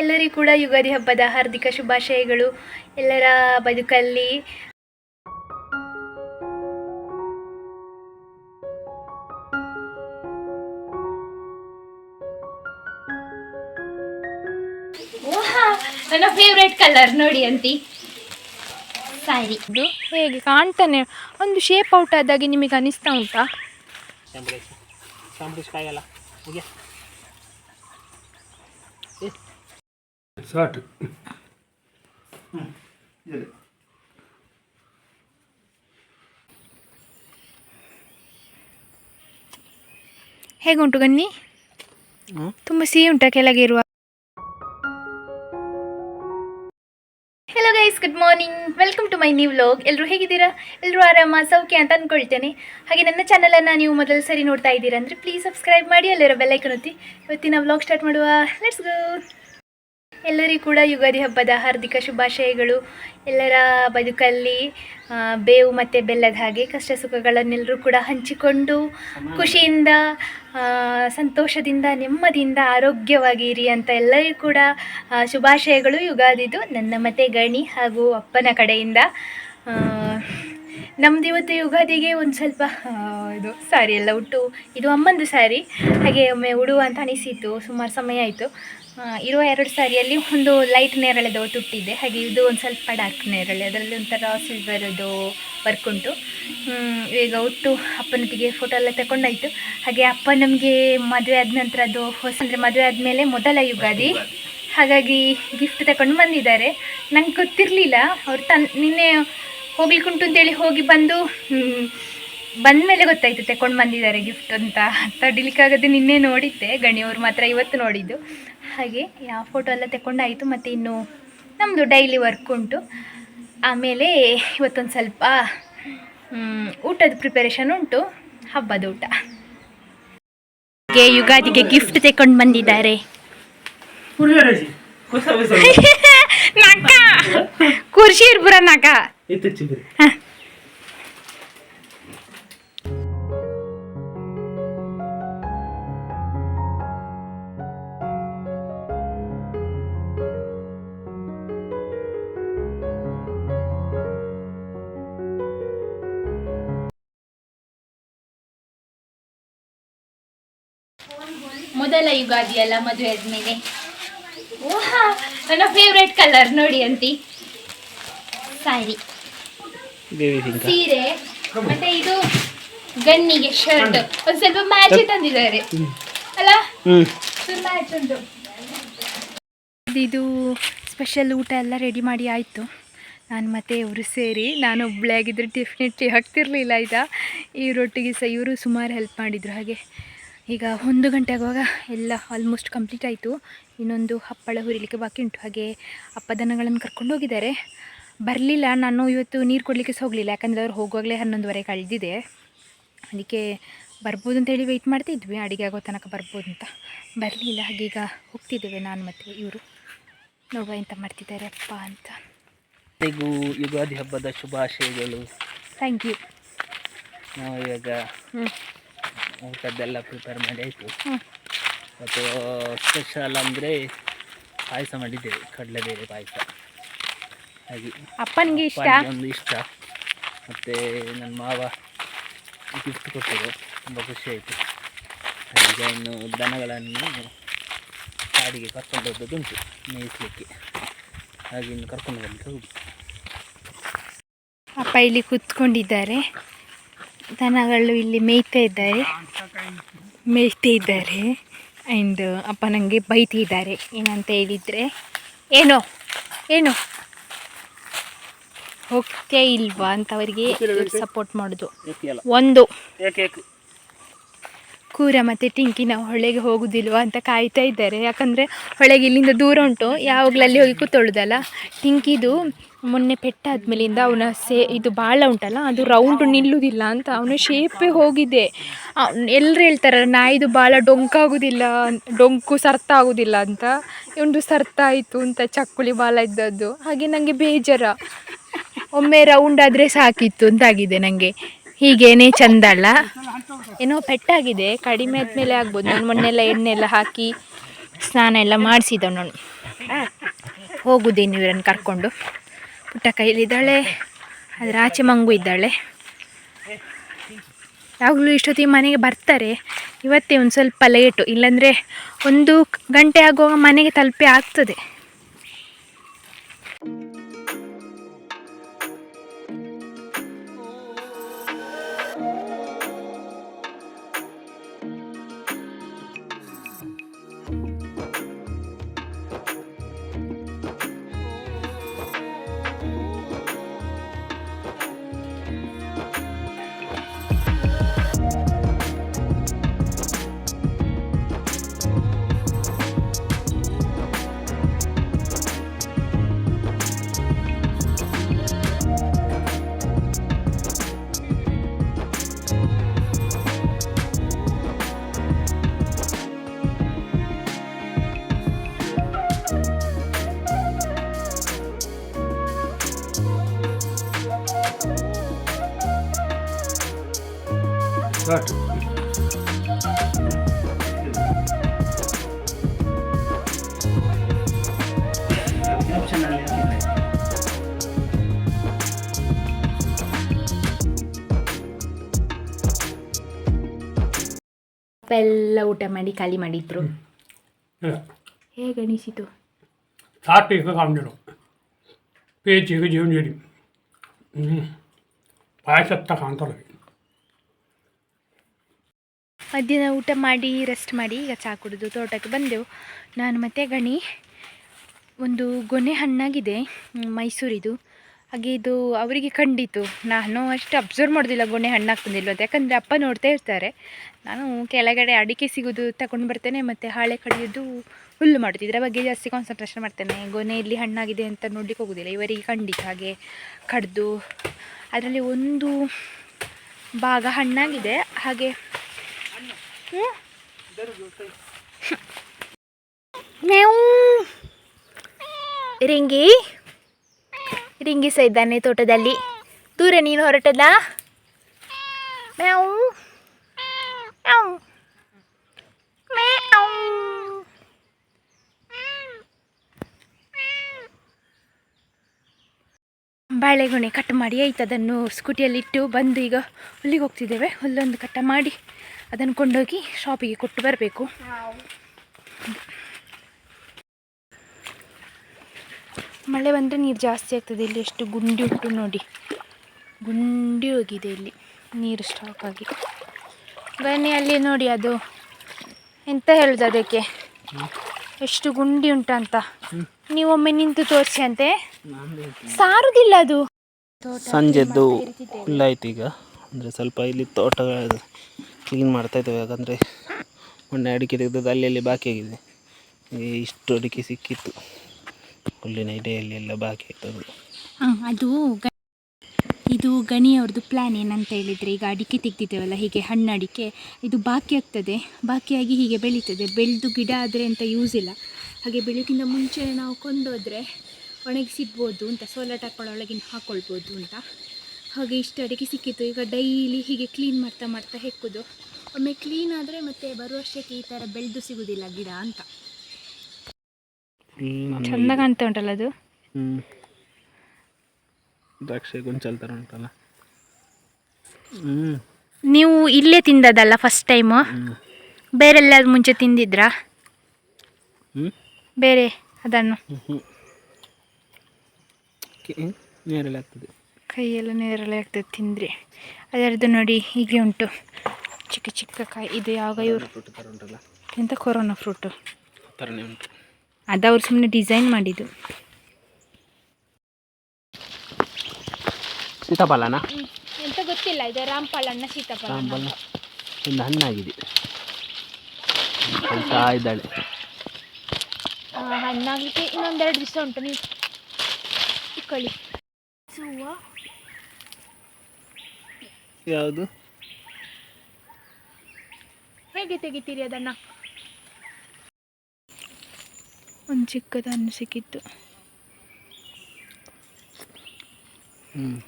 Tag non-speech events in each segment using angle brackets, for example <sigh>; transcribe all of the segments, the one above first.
ಎಲ್ಲರಿಗೂ ಕೂಡ ಯುಗಾದಿ ಹಬ್ಬದ ಹಾರ್ದಿಕ ಶುಭಾಶಯಗಳು. ಎಲ್ಲರ ಬದುಕಲ್ಲಿ. ನನ್ನ ಫೇವ್ರೆಟ್ ಕಲರ್ ನೋಡಿ ಅಂತಿ. ಸಾರಿ. ಇದು ಹೇಗೆ ಕಾಣ್ತಾನೆ? ಒಂದು ಶೇಪ್ ಔಟ್ ಆದಾಗೆ ನಿಮಗೆ ಅನಿಸ್ತಾ ಉಂಟಾ ಶಾಂಬುಲೇಶ್ ಶಾಂಬುಲೇಶ್ ಕಾಯಲ್ಲ ಹೀಗೆ ಸಾಟ್. ಹೇಗುಂಟು ಗನ್ನಿ? ತುಂಬ ಸಿಹಿ ಉಂಟಾ ಕೆಳಗೆ ಇರುವ? Hello guys good morning welcome to my new vlog ಎಲ್ಲರೂ ಹೇಗಿದ್ದೀರಾ? ಎಲ್ಲರೂ ಆರಾಮ ಸೌಖ್ಯ ಅಂತ ಅಂದ್ಕೊಳ್ತೇನೆ ಹಾಗೆ ನನ್ನ ಚಾನಲನ್ನು ನೀವು ಮೊದಲು ಸರಿ ನೋಡ್ತಾ ಇದ್ದೀರಾ ಅಂದರೆ ಪ್ಲೀಸ್ ಸಬ್ಸ್ಕ್ರೈಬ್ ಮಾಡಿ ಅಲ್ಲಿರೋ ಬೆಲ್ಲೈಕನ್ ಒತ್ತಿ. ಇವತ್ತಿನ ವ್ಲಾಗ್ ಸ್ಟಾರ್ಟ್ ಮಾಡುವ. ಲೆಟ್ಸ್ ಗೋ ಎಲ್ಲರಿಗೂ ಕೂಡ ಯುಗಾದಿ ಹಬ್ಬದ ಹಾರ್ದಿಕ ಶುಭಾಶಯಗಳು. ಎಲ್ಲರ ಬದುಕಲ್ಲಿ ಬೇವು ಮತ್ತು ಬೆಲ್ಲದ ಹಾಗೆ ಕಷ್ಟ ಸುಖಗಳನ್ನೆಲ್ಲರೂ ಕೂಡ ಹಂಚಿಕೊಂಡು ಖುಷಿಯಿಂದ ಸಂತೋಷದಿಂದ, ನೆಮ್ಮದಿಯಿಂದ ಆರೋಗ್ಯವಾಗಿ ಇರಿ ಅಂತ ಎಲ್ಲರಿಗೂ ಕೂಡ ಶುಭಾಶಯಗಳು. ಯುಗಾದಿದು ನನ್ನ ಮತ್ತೆ ಗಣಿ ಹಾಗೂ ಅಪ್ಪನ ಕಡೆಯಿಂದ. ನಮ್ದು ಇವತ್ತು ಯುಗಾದಿಗೆ ಒಂದು ಸ್ವಲ್ಪ ಇದು ಸಾರಿ ಎಲ್ಲ ಉಟ್ಟು, ಇದು ಅಮ್ಮಂದು ಸಾರಿ ಹಾಗೆ ಒಮ್ಮೆ ಉಡುವ ಅಂತ ಅನಿಸಿತು ಸುಮಾರು ಸಮಯ ಆಯಿತು. ಇರುವ ಎರಡು ಸಾರಿಯಲ್ಲಿ ಒಂದು ಲೈಟ್ ನೇರಳೆದು ತುಟ್ಟಿದೆ. ಹಾಗೆ ಇದು ಒಂದು ಸ್ವಲ್ಪ ಡಾರ್ಕ್ ನೇರಳೆ. ಅದರಲ್ಲಿ ಒಂಥರ ಸಿಲ್ವರದು ವರ್ಕ್ ಉಂಟು. ಈಗ ಉಟ್ಟು ಅಪ್ಪನೊಟ್ಟಿಗೆ ಫೋಟೋ ಎಲ್ಲ ತಗೊಂಡಾಯಿತು ಹಾಗೆ ಅಪ್ಪ ನಮಗೆ ಮದುವೆ ಆದ ನಂತರ ಅದು ಹೊಸ ಅಂದರೆ ಮದುವೆ ಆದಮೇಲೆ ಮೊದಲ ಯುಗಾದಿ. ಹಾಗಾಗಿ ಗಿಫ್ಟ್ ತಗೊಂಡು ಬಂದಿದ್ದಾರೆ. ನಂಗೆ ಗೊತ್ತಿರಲಿಲ್ಲ. ಅವ್ರು ತನ್ ನಿನ್ನೆ ಹೋಗ್ಲಿಕ್ಕುಂಟು ಅಂತೇಳಿ ಹೋಗಿ ಬಂದು ಬಂದ ಮೇಲೆ ಗೊತ್ತಾಯ್ತು ತಗೊಂಡು ಬಂದಿದ್ದಾರೆ ಗಿಫ್ಟ್ ಅಂತ. ತಡಿಲಿಕ್ಕಾಗದೆ ನಿನ್ನೆ ನೋಡಿದ್ದೆ. ಗಣಿಯವ್ರು ಮಾತ್ರ ಇವತ್ತು ನೋಡಿದ್ದು. ಹಾಗೆ ಯಾವ ಫೋಟೋ ಎಲ್ಲ ತಗೊಂಡಾಯಿತು ಮತ್ತು ಇನ್ನು ನಮ್ಮದು ಡೈಲಿ ವರ್ಕ್ ಉಂಟು. ಆಮೇಲೆ ಇವತ್ತೊಂದು ಸ್ವಲ್ಪ ಊಟದ ಪ್ರಿಪರೇಷನ್ ಉಂಟು. ಹಬ್ಬದ ಊಟ. ಹಾಗೆ ಯುಗಾದಿಗೆ ಗಿಫ್ಟ್ ತಗೊಂಡು ಬಂದಿದ್ದಾರೆ. <laughs> ನಕ ಕುರ್ಶಿ ಇರ್ಬುರ ನಕ ಮೊದಲ ಯುಗಾದಿ ಅಲ್ಲ ಮದುವೆ ಆದ್ಮೇಲೆ. ಓಹಾ ನನ್ನ ಫೇವ್ರೆಟ್ ಕಲರ್ ನೋಡಿ ಅಂತಿ. ಸಾರಿ. ಸೀರೆ ಮತ್ತೆ ಇದು ಗಣ್ಣಿಗೆ ಶರ್ಟ್ ಒಂದ್ ಸ್ವಲ್ಪ ಮ್ಯಾಚ್ ತಂದಿದ್ದಾರೆ. ಅಲ್ಲ? ಮ್ಯಾಚ್ ಉಂಟು. ಇದು ಸ್ಪೆಷಲ್ ಊಟ ಎಲ್ಲ ರೆಡಿ ಮಾಡಿ ಆಯಿತು. ನಾನು ಮತ್ತೆ ಇವರು ಸೇರಿ ನಾನು ಒಬ್ಬಳೇ ಆಗಿದ್ದರೆ ಡೆಫಿನೆಟ್ಲಿ ಹಾಕ್ತಿರ್ಲಿಲ್ಲ ಆಯಿತಾ ಇವರೊಟ್ಟಿಗೆ ಸಹ ಇವರು ಸುಮಾರು ಹೆಲ್ಪ್ ಮಾಡಿದರು ಹಾಗೆ. ಈಗ ಒಂದು ಗಂಟೆ ಆಗುವಾಗ ಎಲ್ಲ ಆಲ್ಮೋಸ್ಟ್ ಕಂಪ್ಲೀಟ್ ಆಯಿತು. ಇನ್ನೊಂದು ಹಪ್ಪಳ ಹುರಿಲಿಕ್ಕೆ ಬಾಕಿ ಉಂಟು. ಹಾಗೆ ಅಪ್ಪ ದನಗಳನ್ನು ಕರ್ಕೊಂಡು ಹೋಗಿದ್ದಾರೆ. ಬರಲಿಲ್ಲ. ನಾನು ಇವತ್ತು ನೀರು ಕೊಡಲಿಕ್ಕೆ ಸಹ ಹೋಗಲಿಲ್ಲ. ಯಾಕಂದರೆ ಅವ್ರು ಹೋಗುವಾಗಲೇ ಹನ್ನೊಂದುವರೆ ಕಳೆದಿದೆ. ಅದಕ್ಕೆ ಬರ್ಬೋದು ಅಂತೇಳಿ ವೆಯ್ಟ್ ಮಾಡ್ತಿದ್ವಿ ಅಡುಗೆ ಆಗೋ ತನಕ ಬರ್ಬೋದು ಅಂತ. ಬರಲಿಲ್ಲ. ಹಾಗೆ ಈಗ ಹೋಗ್ತಿದ್ದೇವೆ ನಾನು ಮತ್ತು ಇವರು. ನೋವ ಎಂತ ಮಾಡ್ತಿದ್ದಾರೆ ಅಪ್ಪ ಅಂತ. ಯುಗಾದಿ ಹಬ್ಬದ ಶುಭಾಶಯಗಳು. ಥ್ಯಾಂಕ್ ಯು ನಾವು ಇವಾಗ ಹ್ಞೂ ಊಟದ್ದೆಲ್ಲ ಪ್ರಿಪೇರ್ ಮಾಡಿ ಆಯಿತು ಮತ್ತು ಸ್ಪೆಷಲ್ ಅಂದರೆ ಪಾಯಸ ಮಾಡಿದ್ದೇವೆ ಕಡಲೆಬೇಳೆ ಪಾಯಸ. ಹಾಗೆ ಅಪ್ಪನಿಗೆ ಇಷ್ಟ? ಒಂದು ಇಷ್ಟ. ಮತ್ತು ನನ್ನ ಮಾವ ಗಿಫ್ಟ್ ಕೊಟ್ಟರು ತುಂಬ ಖುಷಿ ಆಯಿತು. ಈಗ ಇನ್ನು ದನಗಳನ್ನು ಕಾಡಿಗೆ ಕರ್ಕೊಂಡು ಹೋಗೋದುಂಟು ಮೇಯಿಸಲಿಕ್ಕೆ. ಹಾಗೆ ಇನ್ನು ಕರ್ಕೊಂಡು ಬಂದು ಹೋಗಿ ಅಪ್ಪ ಇಲ್ಲಿ ಕೂತ್ಕೊಂಡಿದ್ದಾರೆ. ದನಗಳು ಇಲ್ಲಿ ಮೇಯ್ತಾ ಇದ್ದಾರೆ. ಮೇಯ್ತಾ ಇದ್ದಾರೆ ಆ್ಯಂಡ್ ಅಪ್ಪ ನನಗೆ ಬೈತಿದ್ದಾರೆ ಏನಂತ ಹೇಳಿದರೆ ಏನು ಏನು ಹೋಗ್ತಾ ಇಲ್ವಾ ಅಂತ ಅವರಿಗೆ ಸಪೋರ್ಟ್ ಮಾಡೋದು. ಒಂದು. ಕೂರ ಮತ್ತು ಟಿಂಕಿ ನಾವು ಹೊಳೆಗೆ ಹೋಗುದಿಲ್ವಾ ಅಂತ ಕಾಯ್ತಾ ಇದ್ದಾರೆ. ಯಾಕಂದರೆ ಹೊಳೆಗೆ ಇಲ್ಲಿಂದ ದೂರ ಉಂಟು. ಯಾವಾಗಲೂ ಅಲ್ಲಿ ಹೋಗಿ ಕೂತೊಳ್ಳೋದಲ್ಲ ಟಿಂಕಿದು ಮೊನ್ನೆ ಪೆಟ್ಟಾದ್ಮೇಲಿಂದ ಅವನ ಸೇ, ಇದು ಬಾಳ ಉಂಟಲ್ಲ, ಅದು ರೌಂಡ್ ನಿಲ್ಲುವುದಿಲ್ಲ ಅಂತ ಅವನ ಶೇಪೇ ಹೋಗಿದೆ. ಎಲ್ಲರೂ ಹೇಳ್ತಾರೆ ನಾಯಿದು ಬಾಳ ಡೊಂಕಾಗೋದಿಲ್ಲ, ಡೊಂಕು ಸರ್ತ ಆಗೋದಿಲ್ಲ ಅಂತ. ಇವನದು ಸರ್ತ ಆಯಿತು ಅಂತ ಚಕ್ಕುಳಿ ಬಾಲ ಇದ್ದದ್ದು. ಹಾಗೆ ನನಗೆ ಬೇಜಾರ. ಒಮ್ಮೆ ರೌಂಡ್ ಆದರೆ ಸಾಕಿತ್ತು ಅಂತಾಗಿದೆ ನನಗೆ ಹೀಗೇನೇ ಚಂದ ಅಲ್ಲ. ಏನೋ ಪೆಟ್ಟಾಗಿದೆ, ಕಡಿಮೆ ಆದಮೇಲೆ ಆಗ್ಬೋದು. ನಾನು ಮೊನ್ನೆಲ್ಲ ಎಣ್ಣೆ ಎಲ್ಲ ಹಾಕಿ ಸ್ನಾನ ಎಲ್ಲ ಮಾಡಿಸಿದ ನಾನು. ಹೋಗುದೇನು ಇವರನ್ನು ಕರ್ಕೊಂಡು. ಪುಟ್ಟ ಕೈಲಿದ್ದಾಳೆ. ಅದರ ಆಚೆ ಮಂಗು ಇದ್ದಾಳೆ. ಯಾವಾಗಲೂ ಇಷ್ಟೊತ್ತಿಗೆ ಮನೆಗೆ ಬರ್ತಾರೆ. ಇವತ್ತೇ ಒಂದು ಸ್ವಲ್ಪ ಲೇಟು ಇಲ್ಲಾಂದರೆ ಒಂದು ಗಂಟೆ ಆಗುವಾಗ ಮನೆಗೆ ತಲುಪೇ ಆಗ್ತದೆ. ಅಪ್ಪ ಎಲ್ಲ ಊಟ ಮಾಡಿ ಖಾಲಿ ಮಾಡಿದ್ರು. ಹೇಗೆ ಅನಿಸಿತು ಸಾತ್ವಿಕ ಕಾಮಜರು ಪೇಚಿಗೆ ಜೀವನಜರಿ ಹ್ಞೂ ಪಾಯಸತ್ತ ಕಾಣ್ತೊಳಗೆ ಮಧ್ಯಾಹ್ನ ಊಟ ಮಾಡಿ ರೆಸ್ಟ್ ಮಾಡಿ, ಈಗ ಚಹಾ ಕುಡಿದು ತೋಟಕ್ಕೆ ಬಂದೆವು. ನಾನು ಮತ್ತೆ ಗಣಿ, ಒಂದು ಗೊನೆ ಹಣ್ಣಾಗಿದೆ ಮೈಸೂರಿದು. ಹಾಗೆ ಇದು ಅವರಿಗೆ ಕಂಡಿತು. ನಾನು ಅಷ್ಟು ಅಬ್ಸರ್ವ್ ಮಾಡೋದಿಲ್ಲ ಗೊನೆ ಹಣ್ಣಾಗ್ತದಿಲ್ಲ ಅಂತ. ಯಾಕಂದರೆ ಅಪ್ಪ ನೋಡ್ತಾ ಇರ್ತಾರೆ. ನಾನು ಕೆಳಗಡೆ ಅಡಿಕೆ ಸಿಗೋದು ತಗೊಂಡು ಬರ್ತೇನೆ, ಮತ್ತು ಹಾಳೆ ಕಡಿಯೋದು ಹುಲ್ಲು ಮಾಡೋದು. ಇದರ ಬಗ್ಗೆ ಜಾಸ್ತಿ ಕಾನ್ಸಂಟ್ರೇಷನ್ ಮಾಡ್ತೇನೆ. ಗೊನೆಯಲ್ಲಿ ಹಣ್ಣಾಗಿದೆ ಅಂತ ನೋಡ್ಲಿಕ್ಕೆ ಹೋಗೋದಿಲ್ಲ. ಇವರಿಗೆ ಖಂಡಿತ ಹಾಗೆ ಕಡ್ದು, ಅದರಲ್ಲಿ ಒಂದು ಭಾಗ ಹಣ್ಣಾಗಿದೆ. ಹಾಗೆ <laughs> ರಿಂಗಿ. ರಿಂಗಿ ಸಹ ಇದ್ದಾನೆ ತೋಟದಲ್ಲಿ. ದೂರ ನೀನು ಹೊರಟದ. ಬಾಳೆಗೊನೆ ಕಟ್ ಮಾಡಿ, ಆಯ್ತು ಅದನ್ನು ಸ್ಕೂಟಿಯಲ್ಲಿಟ್ಟು ಬಂದು ಈಗ ಹುಲ್ಲಿಗೆ ಹೋಗ್ತಿದ್ದೇವೆ. ಹುಲ್ಲೊಂದು ಕಟ್ಟ ಮಾಡಿ. ಅದನ್ನು ಕೊಂಡೋಗಿ ಶಾಪಿಗೆ ಕೊಟ್ಟು ಬರಬೇಕು. ಮಳೆ ಬಂದರೆ ನೀರು ಜಾಸ್ತಿ ಆಗ್ತದೆ. ಇಲ್ಲಿ ಎಷ್ಟು ಗುಂಡಿ ಉಂಟು ನೋಡಿ. ಗುಂಡಿ ಹೋಗಿದೆ ಇಲ್ಲಿ. ನೀರು ಸ್ಟಾಕ್ ಆಗಿ. ಬನ್ನಿ, ಅಲ್ಲಿ ನೋಡಿ ಅದು. ಎಂತ ಹೇಳುದು ಅದಕ್ಕೆ? ಎಷ್ಟು ಗುಂಡಿ ಉಂಟಂತ. ನೀವೊಮ್ಮೆ ನಿಂತು ತೋರಿಸಿ ಅಂತೆ ಸಾರುದಿಲ್ಲ ಅದು. ಸಂಜೆದ್ದು ಈಗ. ಅಂದರೆ ಸ್ವಲ್ಪ ಇಲ್ಲಿ ತೋಟ ಕ್ಲೀನ್ ಮಾಡ್ತಾ ಇದ್ದೇವೆ. ಯಾಕಂದರೆ ಮೊನ್ನೆ ಅಡಿಕೆ ತೆಗೆದದ್ದು ಅಲ್ಲಿ ಬಾಕಿ ಆಗಿದೆ. ಇಷ್ಟು ಅಡಿಕೆ ಸಿಕ್ಕಿತ್ತು. ಹುಲ್ಲಿನ ಇಡೆಯಲ್ಲಿ ಎಲ್ಲ ಬಾಕಿ ಆಯ್ತದು ಹಾಂ, ಅದು ಇದು ಗಣಿಯವ್ರದ್ದು ಪ್ಲ್ಯಾನ್ ಏನಂತ ಹೇಳಿದರೆ ಈಗ ಅಡಿಕೆ ತೆಗ್ದಿದ್ದೇವಲ್ಲ, ಹೀಗೆ ಹಣ್ಣು ಅಡಿಕೆ, ಇದು ಬಾಕಿ ಆಗ್ತದೆ. ಬಾಕಿಯಾಗಿ ಹೀಗೆ ಬೆಳೀತದೆ. ಬೆಳೆದು ಗಿಡ ಆದರೆ ಅಂತ ಯೂಸ್ ಇಲ್ಲ. ಹಾಗೆ ಬೆಳಕಿಂತ ಮುಂಚೆ ನಾವು ಕೊಂಡೋದ್ರೆ ಒಣಗಿಸಿಡ್ಬೋದು ಅಂತ ಸೋಲಾರ್ ಹಾಕೊಳ್ಳೊಳಗಿನ ಹಾಕ್ಕೊಳ್ಬೋದು ಅಂತ. ಹಾಗೆ ಇಷ್ಟು ಅಡಿಕೆ ಸಿಕ್ಕಿತ್ತು. ಈಗ ಡೈಲಿ ಹೀಗೆ ಕ್ಲೀನ್ ಮಾಡ್ತಾ ಮಾಡ್ತಾ ಹೆಕ್ಕುದು. ಒಮ್ಮೆ ಕ್ಲೀನ್ ಆದರೆ ಮತ್ತೆ ಬರುವ ವರ್ಷಕ್ಕೆ ಈ ಥರ ಬೆಳೆದು ಸಿಗೋದಿಲ್ಲ ಗಿಡ ಅಂತ. ಚಂದ ಚೆಂದ ಕಾಣ್ತಾ ಉಂಟಲ್ಲ ಅದು? ದ್ರಾಕ್ಷಿ ಗೊಂಚಲ್ ಥರ ಉಂಟಲ್ಲ. ನೀವು ಇಲ್ಲೇ ತಿಂದದಲ್ಲ ಫಸ್ಟ್ ಟೈಮ್ ಬೇರೆ ಬೇರೆಲ್ಲಾದ್ರು ಮುಂಚೆ ತಿಂದಿದ್ರಾ? ಬೇರೆ ಅದನ್ನು? ನೀರಲ್ಲಿ ಆಗ್ತದೆ. ಕೈಯೆಲ್ಲ ನೇರಳೆ ಆಗ್ತದೆ ತಿಂದರೆ. ಅದರದ್ದು ನೋಡಿ ಹೀಗೆ ಉಂಟು. ಚಿಕ್ಕ ಚಿಕ್ಕ ಕಾಯಿ. ಇದು ಯಾವಾಗ ಇವರು? ಎಂತ ಕೊರೋನಾ ಫ್ರೂಟು ಅದು ಅವ್ರು ಸುಮ್ಮನೆ ಡಿಸೈನ್ ಮಾಡಿದ್ದು. ಸೀತಾಫಲನಾ? ಎಂತ ಗೊತ್ತಿಲ್ಲ ಇದು ರಾಮ್ಫಲನ್ನ ಸೀತಾಫಲ ರಾಮಬಲ್ಲ ಒಂದು ಹಣ್ಣಾಗಿದೆ. ಕಳ್ತಾ ಇದ್ದಾಳೆ. ಹಣ್ಣಾಗಲಿಕ್ಕೆ ಇನ್ನೊಂದೆರಡು ದಿವಸ ಉಂಟು ನೀವು ಇಟ್ಕೊಳ್ಳಿ. ಹೂವು ಯಾವುದು? ಹೇಗೆ ತೆಗಿತೀರಿ ಅದನ್ನ? ಒಂದು ಚಿಕ್ಕದನ್ನು ಸಿಕ್ಕಿತ್ತು ಹೇಗೆ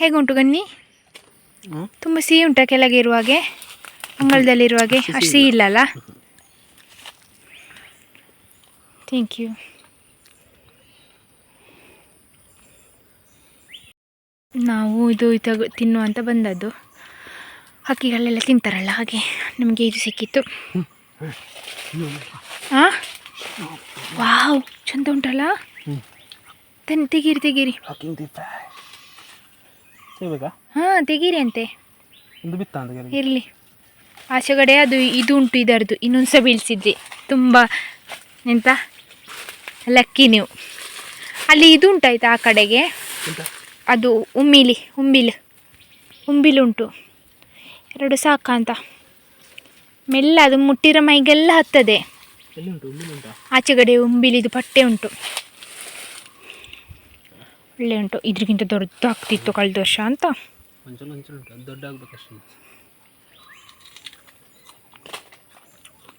ಹೇಗುಂಟು ಗನ್ನಿ? ತುಂಬ ಸಿಹಿ ಉಂಟಾ ಕೆಳಗೆ ಇರುವಾಗೆ? ಅಂಗಳದಲ್ಲಿರುವಾಗೆ? ಅಷ್ಟು ಸಿಹಿ ಇಲ್ಲಲ್ಲ? ಥ್ಯಾಂಕ್ ಯು ನಾವು ಇದು ತಿನ್ನು ಅಂತ ಬಂದದ್ದು. ಹಕ್ಕಿಗಳೆಲ್ಲ ತಿಂತಾರಲ್ಲ, ಹಾಗೆ ನಮಗೆ ಇದು ಸಿಕ್ಕಿತ್ತು. ಹಾಂ ವಾವ್, ಚಂದ ಉಂಟಲ್ಲ. ತನ್ ತೆಗೀರಿ ತೆಗೀರಿ. ಹಾಂ, ತೆಗೀರಿ ಅಂತೆ. ಇರಲಿ. ಆಚೆಗಡೆ ಅದು ಇದು ಉಂಟು ಇದರದ್ದು, ಇನ್ನೊಂದು ಸಹ ಬೀಳಿಸಿದ್ದೆ ತುಂಬ, ಎಂತ? ಲಕ್ಕಿ ನೀವು. ಅಲ್ಲಿ ಇದು ಉಂಟಾಯ್ತಾ ಆ ಕಡೆಗೆ? ಅದು ಉಮ್ಮಿಲಿ ಉಂಬಿಲು ಉಂಬಿಲುಂಟು. ಎರಡು ಸಾಕ ಅಂತ. ಮೆಲ್ಲ ಅದು ಮುಟ್ಟಿರೋ ಮೈಗೆಲ್ಲ ಹತ್ತದೆ. ಆಚೆಗಡೆ ಉಂಬಿಲಿದು ಪಟ್ಟೆ ಉಂಟು. ಒಳ್ಳೆ ಉಂಟು. ಇದ್ರಿಗಿಂತ ದೊಡ್ಡದಾಗ್ತಿತ್ತು ಕಳೆದ ವರ್ಷ ಅಂತ.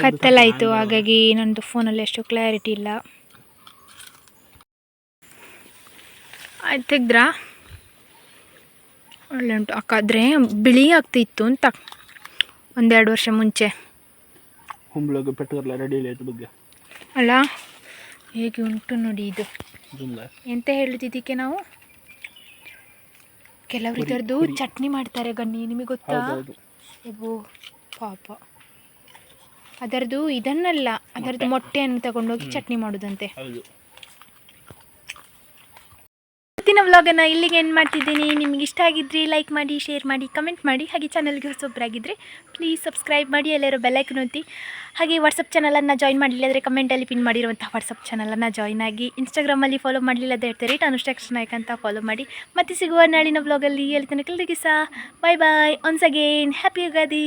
ಕತ್ತಲಾಯಿತು. ಹಾಗಾಗಿ ನಂದು ಫೋನಲ್ಲಿ ಅಷ್ಟು ಕ್ಲಾರಿಟಿ ಇಲ್ಲ. ಆಯ್ತು ತೆಗ್ದ್ರಾ? ಒಳ್ಳೆ ಉಂಟು. ಅಕ್ಕಾದ್ರೆ ಬಿಳಿ ಆಗ್ತಿತ್ತು ಅಂತ. ಒಂದೆರಡು ವರ್ಷ ಮುಂಚೆ. ರೆಡಿ ಬಗ್ಗೆ. ಅಲ್ಲ ಹೇಗೆ ಉಂಟು ನೋಡಿ ಇದು. ಎಂತ ಹೇಳುತ್ತಿದ್ದಕ್ಕೆ ನಾವು? ಕೆಲವರು ಇದರದ್ದು ಚಟ್ನಿ ಮಾಡ್ತಾರೆ ಗಣ್ಣಿ ನಿಮಗೆ ಗೊತ್ತಾ? ಪಾಪ. ಅದರದ್ದು ಇದನ್ನಲ್ಲ ಅದರದ್ದು ಮೊಟ್ಟೆಯನ್ನು ತಗೊಂಡೋಗಿ ಚಟ್ನಿ ಮಾಡೋದಂತೆ ಹೌದು ಇವತ್ತಿನ ವ್ಲಾಗನ್ನು ಇಲ್ಲಿಗೆ ಏನು ಮಾಡ್ತಿದ್ದೀನಿ. ನಿಮ್ಗೆ ಇಷ್ಟ ಆಗಿದ್ರಿ ಲೈಕ್ ಮಾಡಿ ಶೇರ್ ಮಾಡಿ ಕಮೆಂಟ್ ಮಾಡಿ. ಹಾಗೆ ಚಾನಲ್ಗೆ ಹೊಸೊಬ್ಬರಾಗಿದ್ದರೆ ಪ್ಲೀಸ್ ಸಬ್ಸ್ಕ್ರೈಬ್ ಮಾಡಿ, ಎಲ್ಲರೂ ಬೆಲ್ಲೈಕನ್ ಒತ್ತಿ. ಹಾಗೆ ವಾಟ್ಸಪ್ ಚಾನಲನ್ನು ಜಾಯಿನ್ ಮಾಡಲಿಲ್ಲ ಅಂದರೆ ಕಮೆಂಟಲ್ಲಿ ಪಿನ್ ಮಾಡಿರುವಂಥ ವಾಟ್ಸಪ್ ಚಾನಲನ್ನು ಜಾಯ್ನ್ ಆಗಿ. ಇನ್ಸ್ಟಾಗ್ರಾಮಲ್ಲಿ ಫಾಲೋ ಮಾಡಲಿಲ್ಲ ಅಂತ ಹೇಳ್ತಾರೆ ಅನುಷ್ಠಾಕ್ಷ ನಾಯಕ್ ಅಂತ ಫಾಲೋ ಮಾಡಿ. ಮತ್ತೆ ಸಿಗುವ ನಾಳಿನ ವ್ಲಾಗಲ್ಲಿ ಹೇಳ್ತಾನೆ ಎಲ್ಲರಿಗೂ ಸಹ bye bye once again happy Ugadi